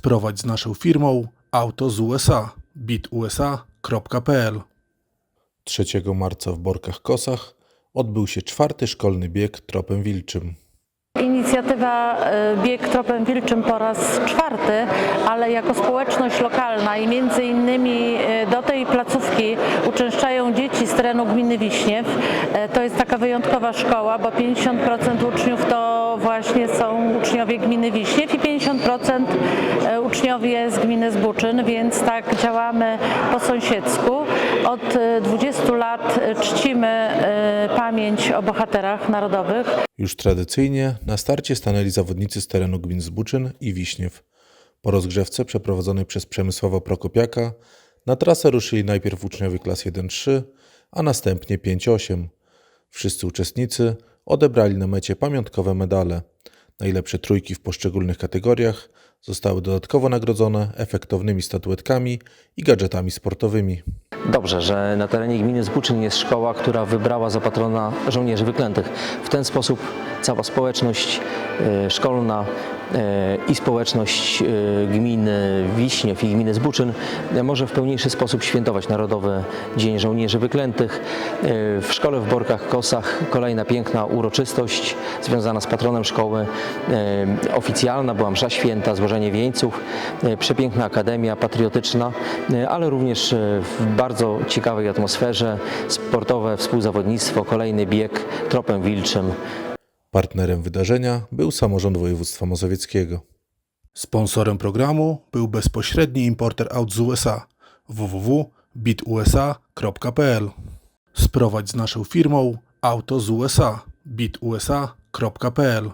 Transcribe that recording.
Sprowadź z naszą firmą auto z USA bitusa.pl 3 marca w Borkach Kosach odbył się czwarty szkolny bieg tropem wilczym. Inicjatywa e, Bieg Tropem Wilczym po raz czwarty, ale jako społeczność lokalna i między innymi e, do tej placówki uczęszczają dzieci z terenu gminy Wiśniew. E, To jest taka wyjątkowa szkoła, bo 50% uczniów to właśnie są uczniowie gminy Wiśniew i 50% e, uczniowie z gminy Zbuczyn, więc tak działamy po sąsiedzku. Od e, 20 lat e, czcimy e, pamięć o bohaterach narodowych. Już tradycyjnie na starcie stanęli zawodnicy z terenu gmin Zbuczyn i Wiśniew. Po rozgrzewce przeprowadzonej przez Przemysława Prokopiaka na trasę ruszyli najpierw uczniowie klas 1-3, a następnie 5-8. Wszyscy uczestnicy odebrali na mecie pamiątkowe medale. Najlepsze trójki w poszczególnych kategoriach zostały dodatkowo nagrodzone efektownymi statuetkami i gadżetami sportowymi. Dobrze, że na terenie gminy Zbuczyn jest szkoła, która wybrała za patrona żołnierzy wyklętych. W ten sposób cała społeczność e, szkolna i społeczność e, gminy Wiśniew i gminy Zbuczyn e, może w pełniejszy sposób świętować Narodowy Dzień Żołnierzy Wyklętych. E, W szkole w Borkach Kosach kolejna piękna uroczystość związana z patronem szkoły. E, Oficjalna była msza święta, złożenie wieńców, e, przepiękna akademia patriotyczna, e, ale również e, w bardzo ciekawej atmosferze sportowe współzawodnictwo, kolejny bieg tropem wilczym. Partnerem wydarzenia był samorząd województwa mazowieckiego. Sponsorem programu był bezpośredni importer aut z USA www.bitusa.pl Sprowadź z naszą firmą auto z USA bitusa.pl